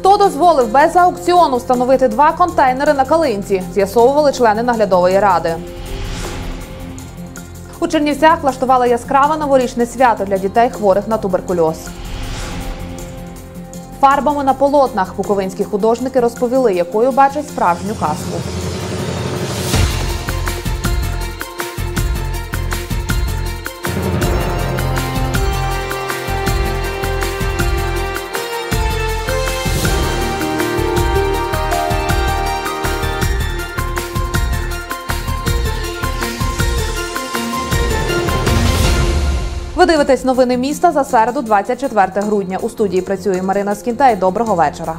Хто дозволив без аукціону встановити два контейнери на калинці? З'ясовували члени наглядової ради. У Чернівцях влаштували яскраве новорічне свято для дітей хворих на туберкульоз. Фарбами на полотнах буковинські художники розповіли, якою бачать справжню казку. Дивитесь новини міста за середу, 24 грудня. У студії працює Марина Скінта. І доброго вечора.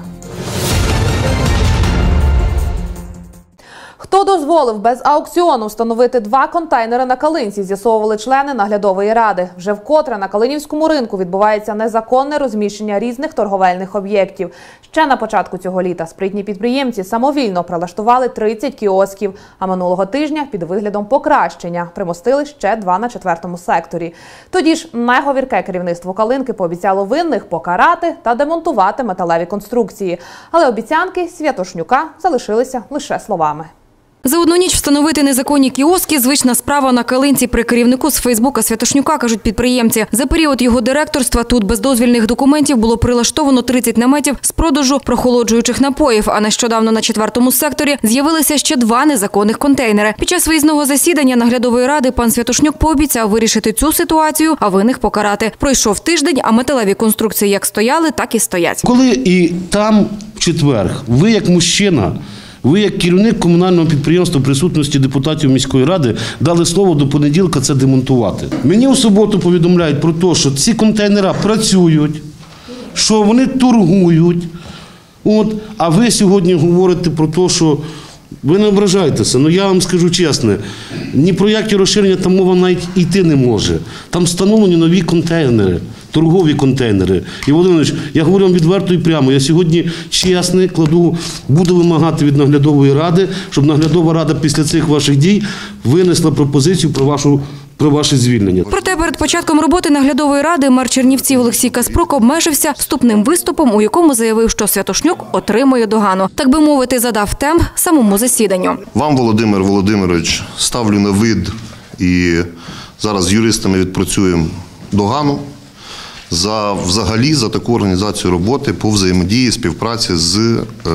Хто дозволив без аукціону встановити два контейнери на калинці? З'ясовували члени наглядової ради. Вже вкотре на Калинівському ринку відбувається незаконне розміщення різних торговельних об'єктів. Ще на початку цього літа спритні підприємці самовільно прилаштували 30 кіосків. А минулого тижня під виглядом покращення примостили ще два на четвертому секторі. Тоді ж неговірке керівництво калинки пообіцяло винних покарати та демонтувати металеві конструкції. Але обіцянки Святошнюка залишилися лише словами. За одну ніч встановити незаконні кіоски – звична справа на Калинці при керівнику з Фейсбука Святошнюка, кажуть підприємці. За період його директорства тут без дозвільних документів було прилаштовано 30 наметів з продажу прохолоджуючих напоїв, а нещодавно на четвертому секторі з'явилися ще два незаконних контейнери. Під час виїзного засідання наглядової ради пан Святошнюк пообіцяв вирішити цю ситуацію, а винних покарати. Пройшов тиждень, а металеві конструкції як стояли, так і стоять. Коли і там в четвер, ви як мужчина, ви як керівник комунального підприємства присутності депутатів міської ради дали слово до понеділка це демонтувати. Мені у суботу повідомляють про те, що ці контейнери працюють, що вони торгують. От, а ви сьогодні говорите про те, що ви не ображайтеся. Ну я вам скажу чесно, ні про які розширення там мова навіть йти не може. Там встановлені нові контейнери, торгові контейнери. І Володимирович, я говорю вам відверто і прямо. Я сьогодні чесний, кладу, буду вимагати від наглядової ради, щоб наглядова рада після цих ваших дій винесла пропозицію про вашу про ваше звільнення. Проте перед початком роботи наглядової ради мер Чернівців Олексій Каспрук обмежився вступним виступом, у якому заявив, що Святошнюк отримує догану. Так би мовити, задав темп самому засіданню. Вам, Володимир Володимирович, ставлю на вид і зараз з юристами відпрацюємо догану за взагалі за таку організацію роботи по взаємодії співпраці з е,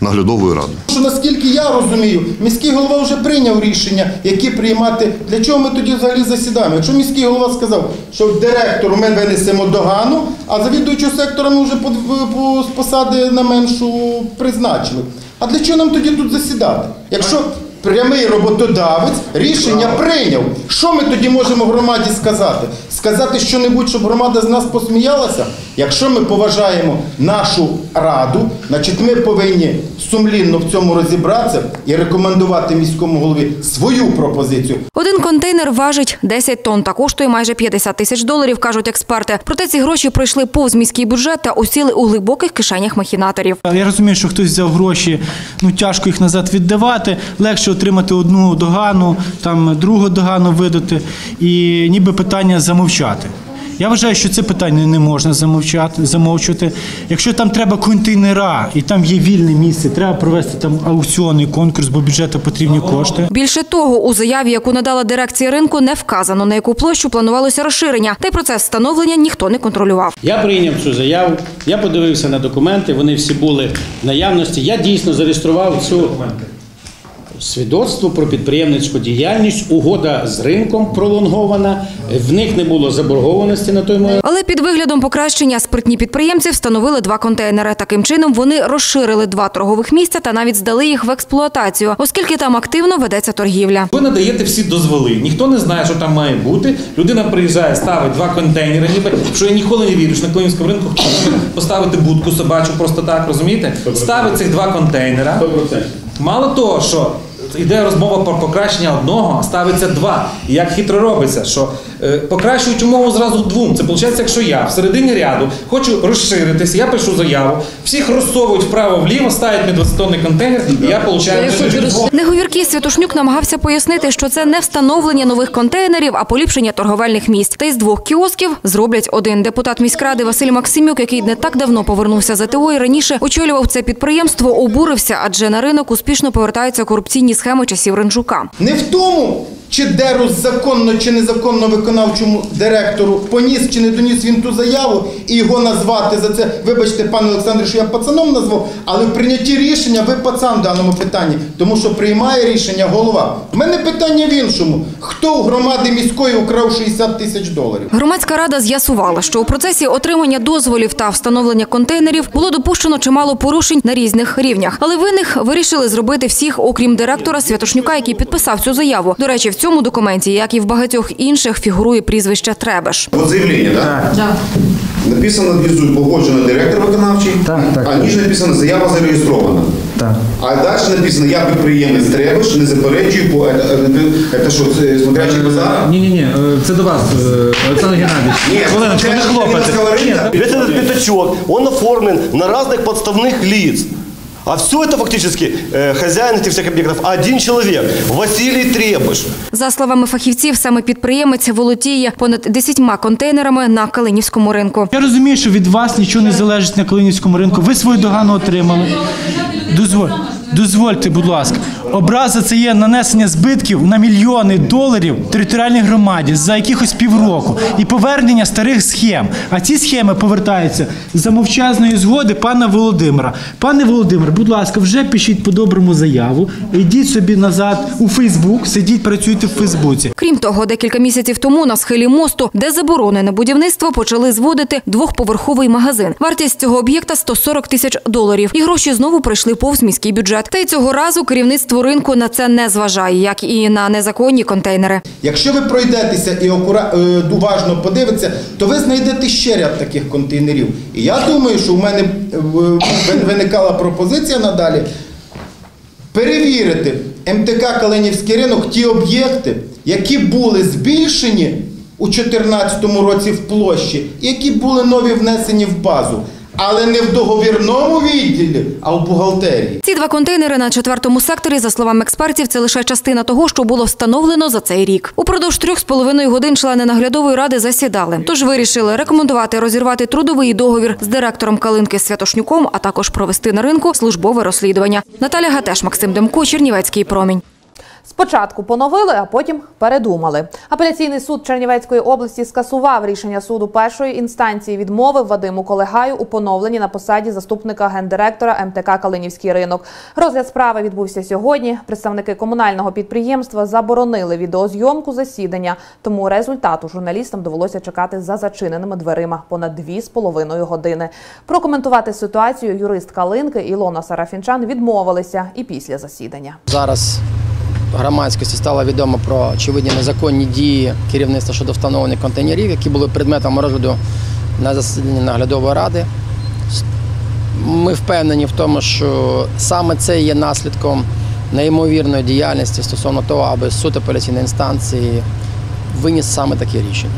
наглядовою радою. Що наскільки я розумію, міський голова вже прийняв рішення, які приймати. Для чого ми тоді взагалі засідаємо? Якщо міський голова сказав, що директору ми винесемо догану, а завідуючого сектора ми вже по, по, з посади на меншу призначили. А для чого нам тоді тут засідати? Якщо прямий роботодавець рішення прийняв, що ми тоді можемо громаді сказати? Сказати що-небудь, щоб громада з нас посміялася? Якщо ми поважаємо нашу раду, значить ми повинні сумлінно в цьому розібратися і рекомендувати міському голові свою пропозицію. Один контейнер важить 10 тонн та коштує майже 50 тисяч доларів, кажуть експерти. Проте ці гроші пройшли повз міський бюджет та осіли у глибоких кишенях махінаторів. Я розумію, що хтось взяв гроші, ну тяжко їх назад віддавати. Легше отримати одну догану, там другу догану видати, і ніби питання замовчати. Я вважаю, що це питання не можна замовчати, замовчувати. Якщо там треба контейнера і там є вільне місце, треба провести там аукціонний конкурс, бо бюджету потрібні кошти. Більше того, у заяві, яку надала дирекція ринку, не вказано на яку площу планувалося розширення, та й процес встановлення ніхто не контролював. Я прийняв цю заяву, я подивився на документи, вони всі були в наявності. Я дійсно зареєстрував цю свідоцтво про підприємницьку діяльність, угода з ринком пролонгована, в них не було заборгованості на той момент. Але під виглядом покращення спритні підприємці встановили два контейнери. Таким чином вони розширили два торгових місця та навіть здали їх в експлуатацію, оскільки там активно ведеться торгівля. Ви надаєте всі дозволи. Ніхто не знає, що там має бути. Людина приїжджає, ставить два контейнери, ніби що я ніколи не вірю, що на Клинівському ринку поставити будку собачу просто так, розумієте? Ставить цих два контейнера. Мало того, що йде розмова про покращення одного, а ставиться два. І як хитро робиться, що е, покращують умову зразу двом. Це виходить, якщо я в середині ряду хочу розширитись, я пишу заяву, всіх розсовують вправо-вліво, ставлять мені 20-тонний контейнер, і я получаю. Неговіркий Святошнюк намагався пояснити, що це не встановлення нових контейнерів, а поліпшення торговельних місць. Та із двох кіосків зроблять один. Депутат міськради Василь Максимюк, який не так давно повернувся з АТО і раніше очолював це підприємство, обурився, адже на ринок успішно повертаються корупційні схеми часів Ренжука. Не в тому, чи Дерус законно чи незаконно виконавчому директору поніс чи не доніс він ту заяву і його назвати за це. Вибачте, пане Олександре, що я пацаном назвав, але в прийнятті рішення ви пацан в даному питанні, тому що приймає рішення голова. У мене питання в іншому: хто у громади міської украв 60 тисяч доларів? Громадська рада з'ясувала, що у процесі отримання дозволів та встановлення контейнерів було допущено чимало порушень на різних рівнях. Але винних вирішили зробити всіх, окрім директора Святошнюка, який підписав цю заяву. До речі, в цьому документі, як і в багатьох інших, фігурує прізвище Требеш. Вот заявление, да? Да. Написано внизу погоджено директор виконавчий, Так, так. а ніже написано заява зареєстрована. Так. А далі написано я підприємець Требиш, не заперечую по це, це що, це смотрячий базар? Ні, ні, ні, це до вас, е, Олександр Геннадійович. Ні, Хвилиночку, не це хлопайте. сковорідка. Весь этот пятачок, он оформлен на разных подставных лиц. А все это фактически э, хозяин этих всех объектов один человек, Василий Требыш. За словами фахівців, саме підприємець володіє понад 10 контейнерами на Калинівському ринку. Я розумію, що від вас нічого не залежить на Калинівському ринку. Ви свою догану отримали. Дозволь, дозвольте, будь ласка. Образа це є нанесення збитків на мільйони доларів територіальній громаді за якихось півроку і повернення старих схем. А ці схеми повертаються за мовчазної згоди пана Володимира. Пане Володимир, будь ласка, вже пишіть по-доброму заяву. Йдіть собі назад у Фейсбук, сидіть, працюйте в Фейсбуці. Крім того, декілька місяців тому на схилі мосту, де заборонене будівництво, почали зводити двохповерховий магазин. Вартість цього об'єкта 140 тисяч доларів. І гроші знову прийшли повз міський бюджет. Та й цього разу керівництво ринку на це не зважає, як і на незаконні контейнери. Якщо ви пройдетеся і е, уважно подивитеся, то ви знайдете ще ряд таких контейнерів. І я думаю, що в мене е, виникала пропозиція надалі перевірити МТК Калинівський ринок ті об'єкти, які були збільшені у 2014 році в площі, які були нові внесені в базу, але не в договірному відділі, а в бухгалтерії. Ці два контейнери на четвертому секторі, за словами експертів, це лише частина того, що було встановлено за цей рік. Упродовж трьох з половиною годин члени наглядової ради засідали. Тож вирішили рекомендувати розірвати трудовий договір з директором Калинки Святошнюком, а також провести на ринку службове розслідування. Наталя Гатеш, Максим Демко, Чернівецький промінь. Спочатку поновили, а потім передумали. Апеляційний суд Чернівецької області скасував рішення суду першої інстанції, відмовив Вадиму Колегаю у поновленні на посаді заступника гендиректора МТК Калинівський ринок. Розгляд справи відбувся сьогодні. Представники комунального підприємства заборонили відеозйомку засідання, тому результату журналістам довелося чекати за зачиненими дверима понад дві з половиною години. Прокоментувати ситуацію юрист Калинки Ілона Сарафінчан відмовилися і після засідання. Зараз громадськості стало відомо про очевидні незаконні дії керівництва щодо встановлення контейнерів, які були предметом розгляду на засіданні наглядової ради. Ми впевнені в тому, що саме це є наслідком неймовірної діяльності стосовно того, аби суд апеляційної інстанції виніс саме таке рішення.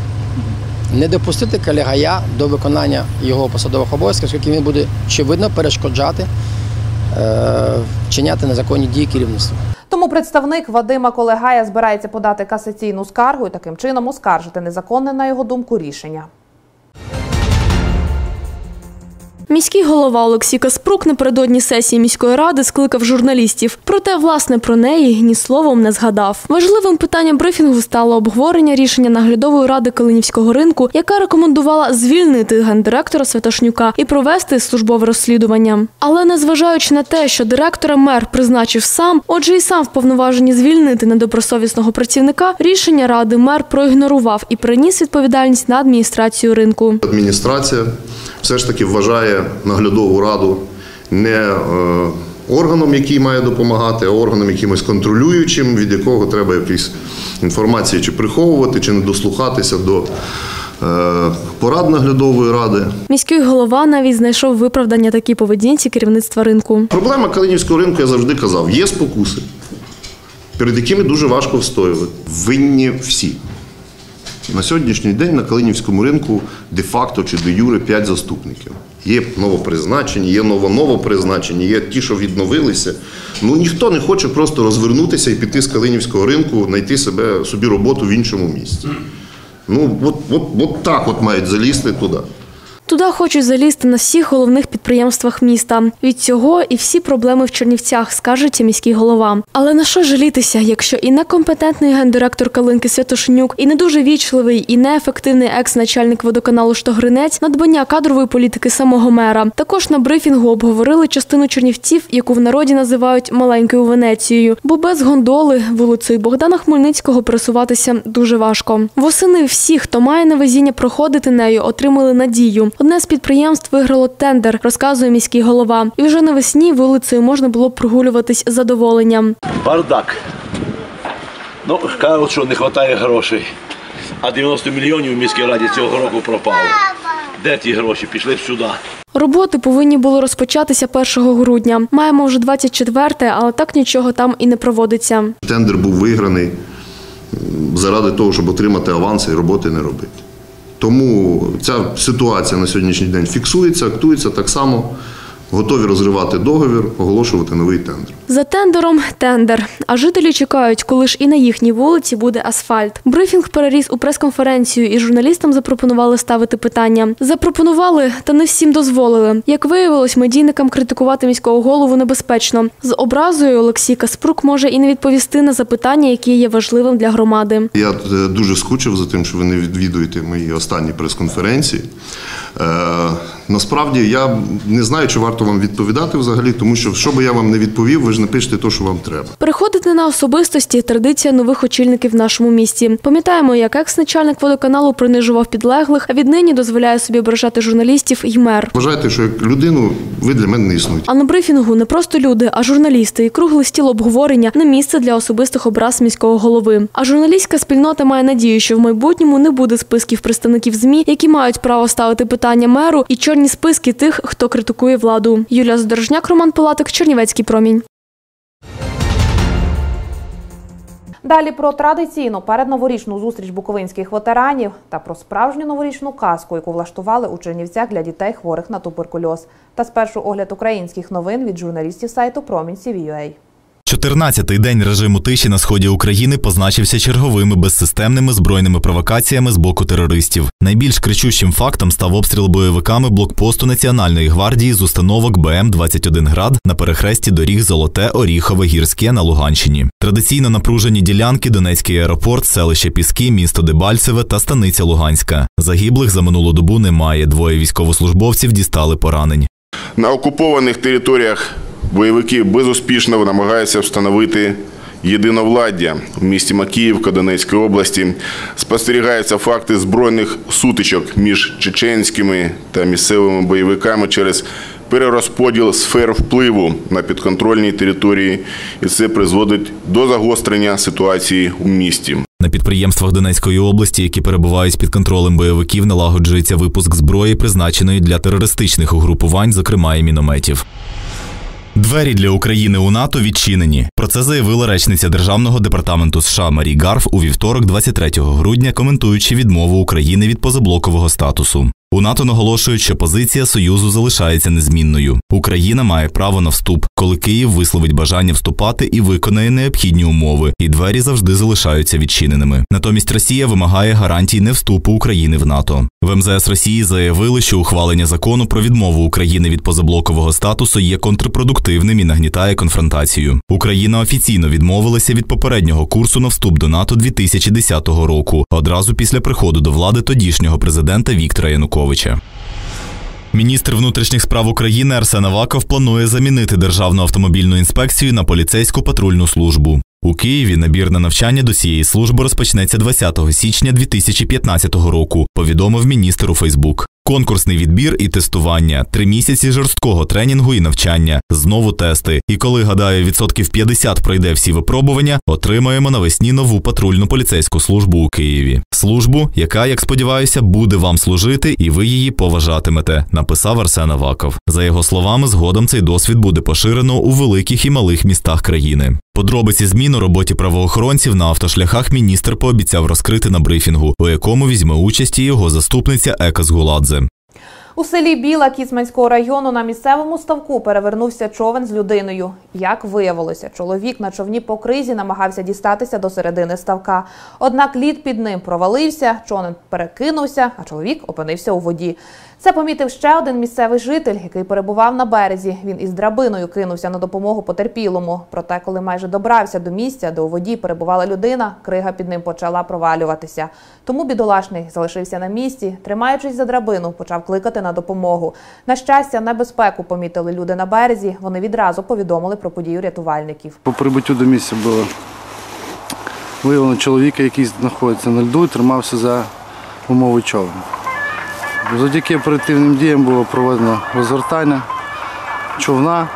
Не допустити колегая до виконання його посадових обов'язків, оскільки він буде очевидно перешкоджати е, вчиняти незаконні дії керівництва. Тому представник Вадима Колегая збирається подати касаційну скаргу і таким чином оскаржити незаконне, на його думку, рішення. Міський голова Олексій Каспрук напередодні сесії міської ради скликав журналістів. Проте, власне, про неї ні словом не згадав. Важливим питанням брифінгу стало обговорення рішення наглядової ради Калинівського ринку, яка рекомендувала звільнити гендиректора Святошнюка і провести службове розслідування. Але незважаючи на те, що директора мер призначив сам, отже, і сам вповноважені звільнити недобросовісного працівника, рішення ради мер проігнорував і приніс відповідальність на адміністрацію ринку. Адміністрація все ж таки вважає наглядову раду не е, органом, який має допомагати, а органом якимось контролюючим, від якого треба якісь інформації чи приховувати, чи не дослухатися до е, порад наглядової ради. Міський голова навіть знайшов виправдання такій поведінці керівництва ринку. Проблема Калинівського ринку, я завжди казав, є спокуси, перед якими дуже важко встоювати. Винні всі. На сьогоднішній день на Калинівському ринку де-факто чи де юре 5 заступників. Є новопризначені, є новоновопризначені, є ті, що відновилися. Ну ніхто не хоче просто розвернутися і піти з Калинівського ринку, знайти себе собі роботу в іншому місці. Ну, от, от, от так от мають залізти туди. Туди хочуть залізти на всіх головних підприємствах міста. Від цього і всі проблеми в Чернівцях, скажеться міський голова. Але на що жалітися, якщо і некомпетентний гендиректор Калинки Святошенюк, і не дуже вічливий, і неефективний екс-начальник водоканалу Штогринець, надбання кадрової політики самого мера. Також на брифінгу обговорили частину чернівців, яку в народі називають маленькою Венецією, бо без гондоли вулицею Богдана Хмельницького пересуватися дуже важко. Восени всі, хто має невезіння проходити нею, отримали надію. Одне з підприємств виграло тендер, розказує міський голова. І вже навесні вулицею можна було прогулюватись з задоволенням. Бардак. Ну, кажуть, що не вистачає грошей. А 90 мільйонів у міській раді цього року пропало. Де ті гроші? Пішли б сюди. Роботи повинні були розпочатися 1 грудня. Маємо вже 24-те, але так нічого там і не проводиться. Тендер був виграний заради того, щоб отримати аванси і роботи не робити. Тому ця ситуація на сьогоднішній день фіксується, актується так само. Готові розривати договір, оголошувати новий тендер. За тендером тендер. А жителі чекають, коли ж і на їхній вулиці буде асфальт. Брифінг переріс у прес-конференцію, і журналістам запропонували ставити питання. Запропонували, та не всім дозволили. Як виявилось, медійникам критикувати міського голову небезпечно. З образою Олексій Каспрук може і не відповісти на запитання, які є важливим для громади. Я е, дуже скучив за тим, що ви не відвідуєте мої останні прес-конференції. Е, насправді я не знаю, чи варто вам відповідати взагалі, тому що що би я вам не відповів, ви ж напишете те, що вам треба. Переходити на особистості традиція нових очільників в нашому місті. Пам'ятаємо, як екс-начальник водоканалу принижував підлеглих, а віднині дозволяє собі ображати журналістів і мер. Вважайте, що як людину ви для мене не існуєте. А на брифінгу не просто люди, а журналісти і круглий стіл обговорення не місце для особистих образ міського голови. А журналістська спільнота має надію, що в майбутньому не буде списків представників змі, які мають право ставити питання меру, і чорні списки тих, хто критикує владу. Юлія Задорожняк, Роман Пилатик, Чернівецький промінь. Далі про традиційну передноворічну зустріч буковинських ветеранів та про справжню новорічну казку, яку влаштували у Чернівцях для дітей хворих на туберкульоз. Та спершу огляд українських новин від журналістів сайту Промінь CVUA. 14-й день режиму тиші на сході України позначився черговими безсистемними збройними провокаціями з боку терористів. Найбільш кричущим фактом став обстріл бойовиками блокпосту Національної гвардії з установок БМ 21 град на перехресті доріг Золоте, Оріхове, Гірське на Луганщині. Традиційно напружені ділянки Донецький аеропорт, селище Піски, місто Дебальцеве та станиця Луганська. Загиблих за минулу добу немає. Двоє військовослужбовців дістали поранень. На окупованих територіях бойовики безуспішно намагаються встановити єдиновладдя. У місті Макіївка Донецької області спостерігаються факти збройних сутичок між чеченськими та місцевими бойовиками через перерозподіл сфер впливу на підконтрольній території, і це призводить до загострення ситуації у місті. На підприємствах Донецької області, які перебувають під контролем бойовиків, налагоджується випуск зброї, призначеної для терористичних угрупувань, зокрема і мінометів. Двері для України у НАТО відчинені. Про це заявила речниця Державного департаменту США Марі Гарф у вівторок, 23 грудня, коментуючи відмову України від позаблокового статусу. У НАТО наголошують, що позиція Союзу залишається незмінною. Україна має право на вступ, коли Київ висловить бажання вступати і виконає необхідні умови, і двері завжди залишаються відчиненими. Натомість Росія вимагає гарантій невступу України в НАТО. В МЗС Росії заявили, що ухвалення закону про відмову України від позаблокового статусу є контрпродуктивним і нагнітає конфронтацію. Україна офіційно відмовилася від попереднього курсу на вступ до НАТО 2010 року, одразу після приходу до влади тодішнього президента Віктора Януковича. Міністр внутрішніх справ України Арсен Аваков планує замінити Державну автомобільну інспекцію на поліцейську патрульну службу. У Києві набір на навчання до цієї служби розпочнеться 20 січня 2015 року, повідомив міністр у Фейсбук. Конкурсний відбір і тестування, три місяці жорсткого тренінгу і навчання, знову тести. І коли, гадаю, відсотків 50 пройде всі випробування, отримаємо навесні нову патрульну поліцейську службу у Києві. Службу, яка, як сподіваюся, буде вам служити, і ви її поважатимете, написав Арсен Аваков. За його словами, згодом цей досвід буде поширено у великих і малих містах країни. Подробиці змін у роботі правоохоронців на автошляхах міністр пообіцяв розкрити на брифінгу, у якому візьме участь його заступниця Ека Згуладзе. У селі Біла Кіцманського району на місцевому ставку перевернувся човен з людиною. Як виявилося, чоловік на човні по кризі намагався дістатися до середини ставка. Однак лід під ним провалився, човен перекинувся, а чоловік опинився у воді. Це помітив ще один місцевий житель, який перебував на березі. Він із драбиною кинувся на допомогу потерпілому. Проте, коли майже добрався до місця, де у воді перебувала людина, крига під ним почала провалюватися. Тому бідолашний залишився на місці, тримаючись за драбину, почав кликати на допомогу. На щастя, небезпеку помітили люди на березі. Вони відразу повідомили про подію рятувальників. По прибуттю до місця було виявлено чоловіка, який знаходиться на льду і тримався за умови човна. Завдяки оперативним діям було проведено розгортання човна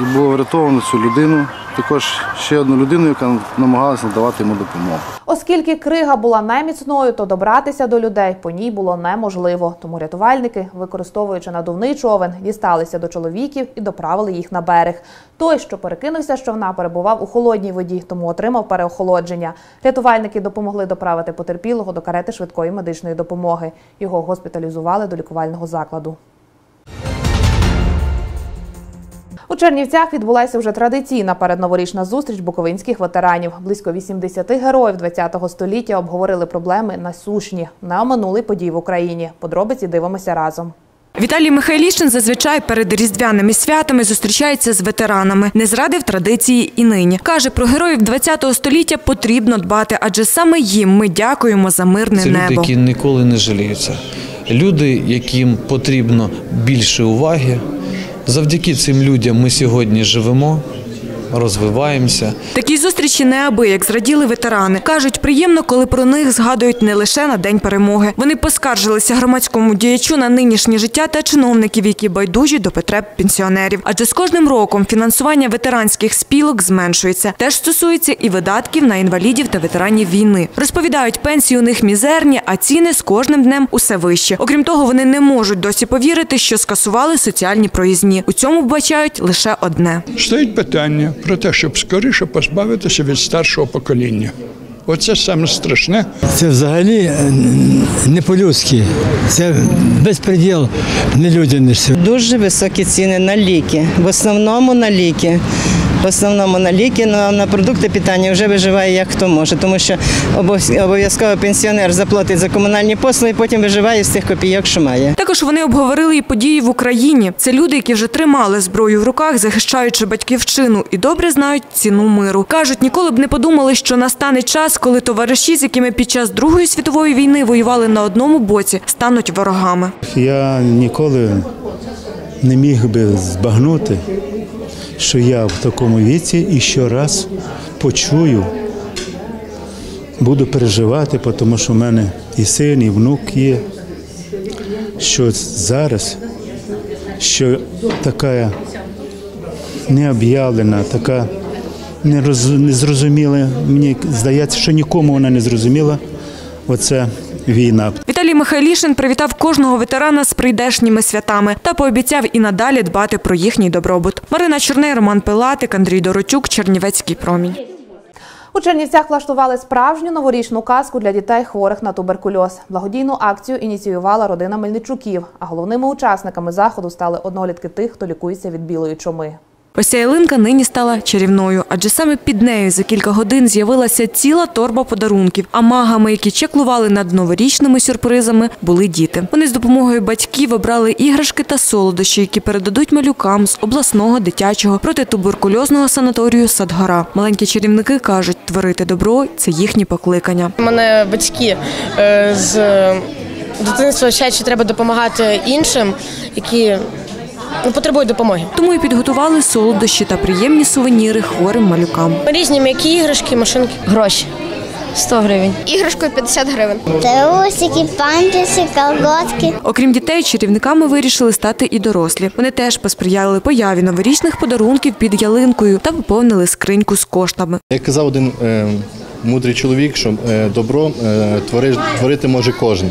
і було врятовано цю людину. Також ще одну людину, яка намагалася надавати йому допомогу. Оскільки крига була неміцною, то добратися до людей по ній було неможливо. Тому рятувальники, використовуючи надувний човен, дісталися до чоловіків і доправили їх на берег. Той, що перекинувся з човна, перебував у холодній воді, тому отримав переохолодження. Рятувальники допомогли доправити потерпілого до карети швидкої медичної допомоги. Його госпіталізували до лікувального закладу. У Чернівцях відбулася вже традиційна передноворічна зустріч буковинських ветеранів. Близько 80 героїв ХХ століття обговорили проблеми насущні, не оминули подій в Україні. Подробиці дивимося разом. Віталій Михайлішин зазвичай перед різдвяними святами зустрічається з ветеранами. Не зрадив традиції і нині. Каже, про героїв ХХ століття потрібно дбати, адже саме їм ми дякуємо за мирне Це люди, які ніколи не жаліються. Люди, яким потрібно більше уваги. Завдяки цим людям ми сьогодні живемо, розвиваємося. Такі зустрічі неабияк зраділи ветерани. Кажуть, приємно, коли про них згадують не лише на день перемоги. Вони поскаржилися громадському діячу на нинішнє життя та чиновників, які байдужі до потреб пенсіонерів. Адже з кожним роком фінансування ветеранських спілок зменшується. Теж стосується і видатків на інвалідів та ветеранів війни. Розповідають, пенсії у них мізерні, а ціни з кожним днем усе вище. Окрім того, вони не можуть досі повірити, що скасували соціальні проїзні. У цьому вбачають лише одне. Стоїть питання про те, щоб скоріше позбавитися від старшого покоління. Оце саме страшне. Це взагалі е, не по-людськи. Це безпреділ нелюдяності. Дуже високі ціни на ліки. В основному на ліки. В основному на ліки, на, на продукти питання вже виживає як хто може, тому що обов'яз- обов'язково пенсіонер заплатить за комунальні послуги, потім виживає з тих копійок, що має. Також вони обговорили і події в Україні. Це люди, які вже тримали зброю в руках, захищаючи батьківщину, і добре знають ціну миру. кажуть, ніколи б не подумали, що настане час, коли товариші, з якими під час Другої світової війни воювали на одному боці, стануть ворогами. Я ніколи не міг би збагнути, що я в такому віці і щораз почую, буду переживати, тому що в мене і син, і внук є. Що зараз, що така необ'явлена, така незрозуміла, мені здається, що нікому вона не зрозуміла. Оце війна. Віталій Михайлішин привітав кожного ветерана з прийдешніми святами та пообіцяв і надалі дбати про їхній добробут. Марина Чорний, Роман Пилатик, Андрій Доротюк, Чернівецький промінь. У Чернівцях влаштували справжню новорічну казку для дітей хворих на туберкульоз. Благодійну акцію ініціювала родина Мельничуків, а головними учасниками заходу стали однолітки тих, хто лікується від білої чуми. Ось ялинка нині стала чарівною, адже саме під нею за кілька годин з'явилася ціла торба подарунків. А магами, які чеклували над новорічними сюрпризами, були діти. Вони з допомогою батьків обрали іграшки та солодощі, які передадуть малюкам з обласного дитячого протитуберкульозного санаторію Садгора. Маленькі чарівники кажуть, творити добро це їхнє покликання. У мене батьки е, з дитинства вчать, що треба допомагати іншим, які потребують допомоги. Тому і підготували солодощі та приємні сувеніри хворим малюкам. Різні м'які іграшки, машинки. Гроші. 100 гривень. Іграшкою 50 гривень. Трусики, памперси, колготки. Окрім дітей, чарівниками вирішили стати і дорослі. Вони теж посприяли появі новорічних подарунків під ялинкою та поповнили скриньку з коштами. Як казав один е, мудрий чоловік, що е, добро е, творити може кожен.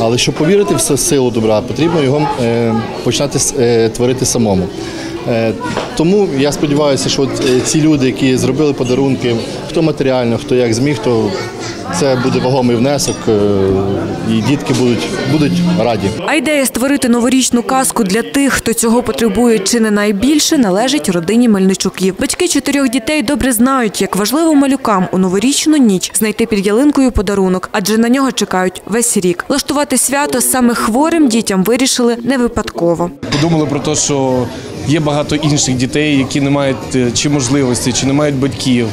Але щоб повірити в силу добра, потрібно його е, починати творити самому. Тому я сподіваюся, що ці люди, які зробили подарунки, хто матеріально, хто як зміг, то це буде вагомий внесок, е, і дітки будуть, будуть раді. А ідея створити новорічну казку для тих, хто цього потребує чи не найбільше, належить родині Мельничуків. Батьки чотирьох дітей добре знають, як важливо малюкам у новорічну ніч знайти під ялинкою подарунок, адже на нього чекають весь рік. Влаштувати свято саме хворим дітям вирішили не випадково. Подумали про те, що є багато інших дітей, які не мають е, чи можливості, чи не мають батьків.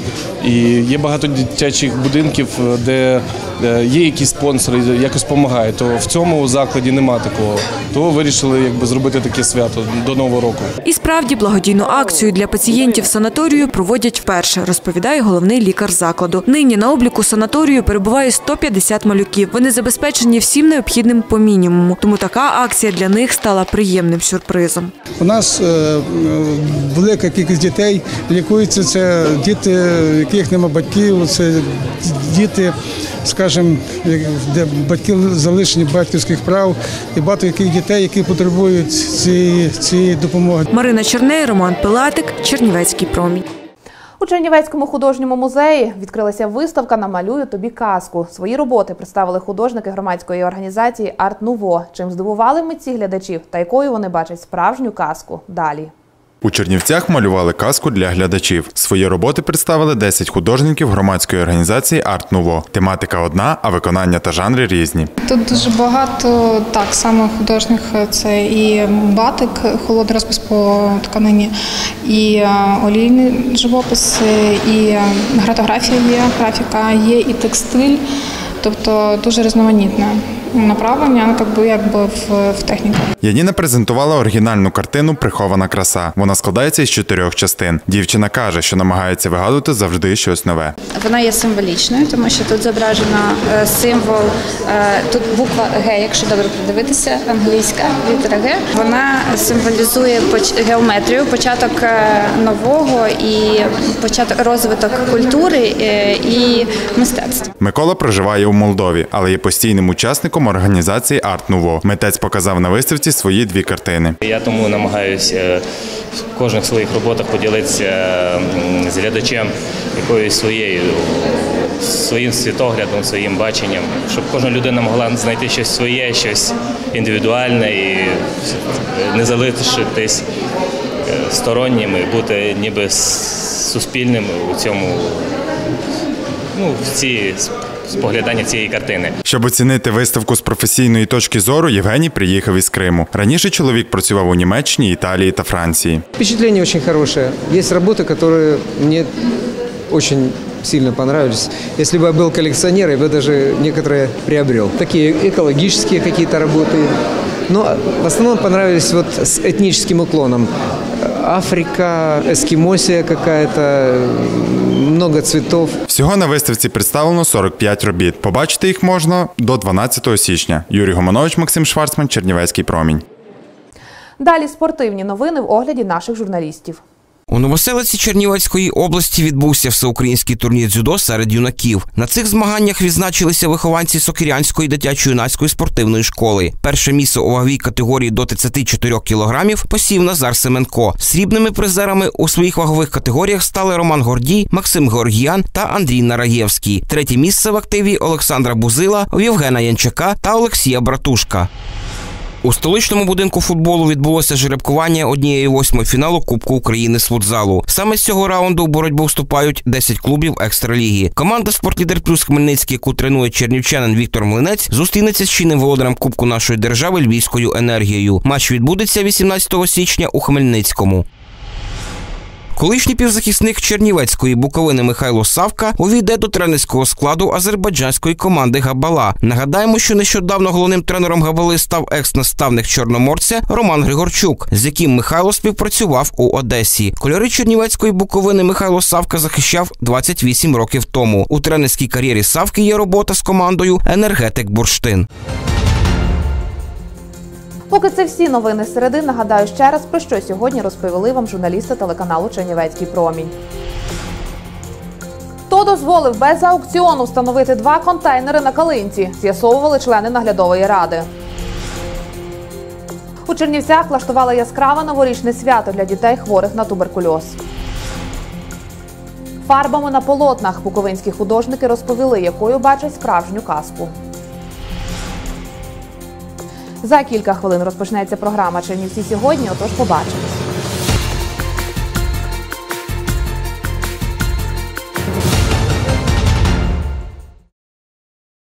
І є багато дитячих будинків, е, де е, є якісь спонсори, якось допомагають. То в цьому закладі нема такого. То вирішили якби зробити таке свято до нового року. І справді благодійну акцію для пацієнтів санаторію проводять вперше, розповідає головний лікар закладу. Нині на обліку санаторію перебуває 150 малюків. Вони забезпечені всім необхідним по мінімуму. Тому така акція для них стала приємним сюрпризом. У нас велика кількість дітей лікуються. Це діти, яких нема батьків, це діти, скажімо, де батьки залишені батьківських прав, і багато яких дітей, які потребують цієї, цієї допомоги. Марина Черней, Роман Пилатик, Чернівецький промінь. У Чернівецькому художньому музеї відкрилася виставка Намалюю тобі казку. Свої роботи представили художники громадської організації Арт Нуво. Чим здивували митці глядачів та якою вони бачать справжню казку. Далі. У Чернівцях малювали казку для глядачів. Свої роботи представили 10 художників громадської організації Арт Нуво. Тематика одна, а виконання та жанри різні. Тут дуже багато так само художніх. Це і батик, холодний розпис по тканині, і е, олійний живопис, е, і е, гратографія є, графіка, є і текстиль, тобто дуже різноманітне направлення, ну, якби, якби в, в техніку. Яніна презентувала оригінальну картину Прихована краса. Вона складається із чотирьох частин. Дівчина каже, що намагається вигадувати завжди щось нове. Вона є символічною, тому що тут зображено е, символ, е, тут буква Г, якщо добре придивитися, англійська літера Г. Вона символізує геометрію, початок е, нового і початок розвиток культури і мистецтва. Микола проживає у Молдові, але є постійним учасником організації Арт Нуво. Митець показав на виставці свої дві картини. Я тому намагаюся в кожних своїх роботах поділитися з глядачем якоюсь своєю своїм світоглядом, своїм баченням, щоб кожна людина могла знайти щось своє, щось індивідуальне і не залишитись е, сторонніми, бути ніби суспільним у цьому, ну, в ці споглядання цієї картини. Щоб оцінити виставку з професійної точки зору, Євгеній приїхав із Криму. Раніше чоловік працював у Німеччині, Італії та Франції. Впечатление очень хорошее. Есть работы, которые мне очень сильно понравились. Если бы я был коллекционер, я бы даже некоторые приобрел. Такие экологические какие-то работы. Но в основном понравились вот с этническим уклоном. Африка, ескімосія какая-то, много цветов. Всього на виставці представлено 45 робіт. Побачити їх можна до 12 січня. Юрій Гоманович, Максим Шварцман, Чернівецький промінь. Далі спортивні новини в огляді наших журналістів. У Новоселиці Чернівецької області відбувся всеукраїнський турнір дзюдо серед юнаків. На цих змаганнях відзначилися вихованці Сокирянської дитячо-юнацької спортивної школи. Перше місце у ваговій категорії до 34 кілограмів посів Назар Семенко. Срібними призерами у своїх вагових категоріях стали Роман Гордій, Максим Георгіян та Андрій Нараєвський. Третє місце в активі Олександра Бузила, Євгена Янчака та Олексія Братушка. У столичному будинку футболу відбулося жеребкування однієї восьмої фіналу Кубку України з футзалу. Саме з цього раунду у боротьбу вступають 10 клубів екстраліги. Команда «Спортлідер Плюс Хмельницький, яку тренує чернівчанин Віктор Млинець, зустрінеться з чинним володарем Кубку нашої держави Львівською енергією. Матч відбудеться 18 січня у Хмельницькому. Колишній півзахисник Чернівецької Буковини Михайло Савка увійде до тренерського складу азербайджанської команди Габала. Нагадаємо, що нещодавно головним тренером Габали став екс-наставник чорноморця Роман Григорчук, з яким Михайло співпрацював у Одесі. Кольори Чернівецької Буковини Михайло Савка захищав 28 років тому. У тренерській кар'єрі Савки є робота з командою Енергетик Бурштин. Поки це всі новини середи, нагадаю ще раз, про що сьогодні розповіли вам журналісти телеканалу Чернівецький промінь. Хто дозволив без аукціону встановити два контейнери на калинці? З'ясовували члени наглядової ради. У Чернівцях влаштували яскраве новорічне свято для дітей хворих на туберкульоз. Фарбами на полотнах буковинські художники розповіли, якою бачать справжню казку. За кілька хвилин розпочнеться програма Чернівці сьогодні. Отож побачимось.